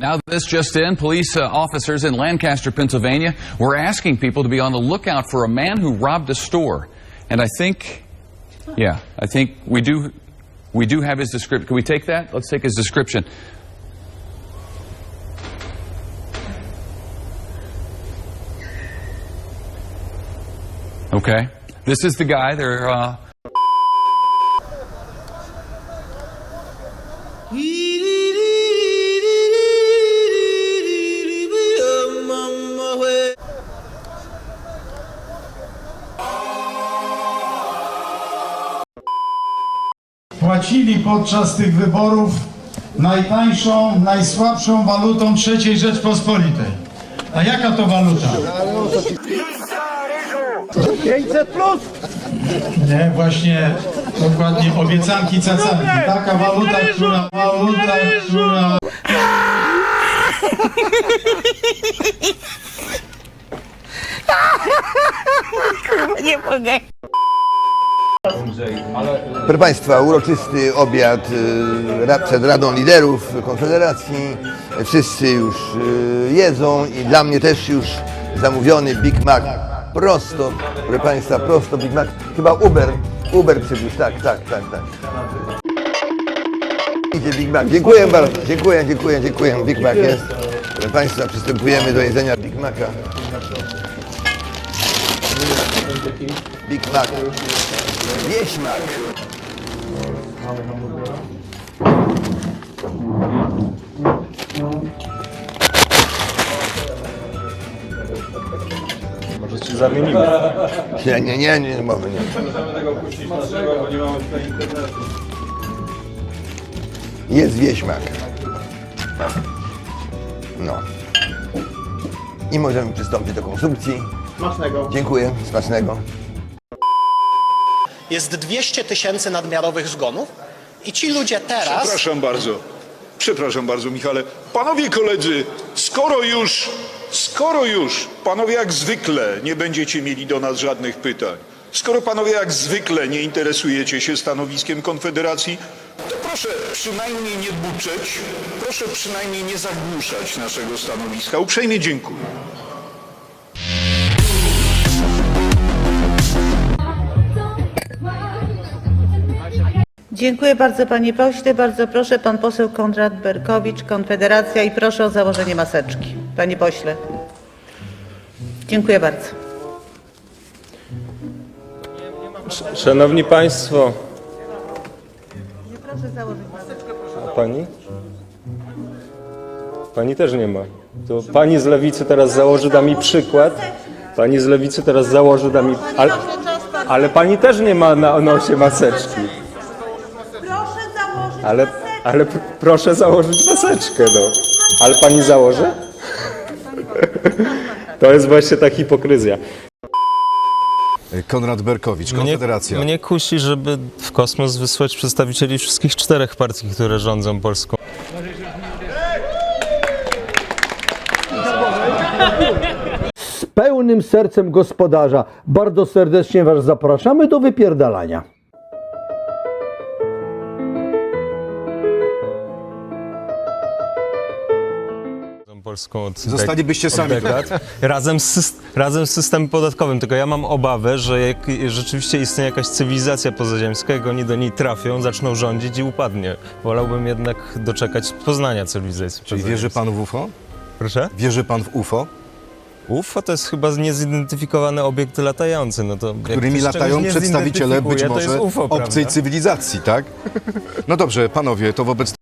Now, this just in, police uh, officers in Lancaster, Pennsylvania, were asking people to be on the lookout for a man who robbed a store. And I think, yeah, I think we do, we do have his description. Can we take that? Let's take his description. Okay, this is the guy. They're. Uh, płacili podczas tych wyborów najtańszą, najsłabszą walutą III Rzeczpospolitej. A jaka to waluta? 500 plus! Nie, właśnie dokładnie obiecanki cacami. Taka waluta, która, waluta, która... Proszę Państwa, uroczysty obiad y, przed Radą Liderów Konfederacji. Wszyscy już y, jedzą i dla mnie też już zamówiony Big Mac. Prosto, proszę Państwa, prosto Big Mac. Chyba Uber, Uber przywiózł, tak, tak, tak, tak. Idzie Big Mac. Dziękuję bardzo, dziękuję, dziękuję, dziękuję. Big Mac jest. Proszę Państwa, przystępujemy do jedzenia Big Maca. Big Mac. Wieśmak. Może ci zamienimy. Nie, nie, nie, nie, mowy nie. Jest wieśmak. No. I możemy przystąpić do konsumpcji. Smacznego. Dziękuję, smacznego. jest 200 tysięcy nadmiarowych zgonów i ci ludzie teraz Przepraszam bardzo. Przepraszam bardzo, Michale. Panowie koledzy, skoro już, skoro już panowie jak zwykle nie będziecie mieli do nas żadnych pytań, skoro panowie jak zwykle nie interesujecie się stanowiskiem Konfederacji, to proszę przynajmniej nie buczeć, proszę przynajmniej nie zagłuszać naszego stanowiska. Uprzejmie dziękuję. Dziękuję bardzo panie pośle. Bardzo proszę pan poseł Konrad Berkowicz, Konfederacja i proszę o założenie maseczki. Panie pośle. Dziękuję bardzo. Szanowni Państwo, Proszę założyć maseczkę. a Pani? Pani też nie ma. To Pani z Lewicy teraz założy, da mi przykład. Pani z Lewicy teraz założy, da mi... Ale, ale Pani też nie ma na nosie maseczki. Ale, ale pr- proszę założyć maseczkę, no. Ale Pani założy? To jest właśnie ta hipokryzja. Konrad Berkowicz, Konfederacja. Mnie kusi, żeby w kosmos wysłać przedstawicieli wszystkich czterech partii, które rządzą Polską. Z pełnym sercem gospodarza bardzo serdecznie Was zapraszamy do wypierdalania. Polską od, Zostalibyście sami. od dekad. Razem z, razem z systemem podatkowym. Tylko ja mam obawę, że jak rzeczywiście istnieje jakaś cywilizacja pozaziemska, jak oni do niej trafią, zaczną rządzić i upadnie. Wolałbym jednak doczekać poznania cywilizacji Czyli wierzy pan w UFO? Proszę? Wierzy pan w UFO? UFO to jest chyba niezidentyfikowany obiekt latający. No to Którymi latają przedstawiciele być może UFO, obcej cywilizacji, tak? No dobrze, panowie, to wobec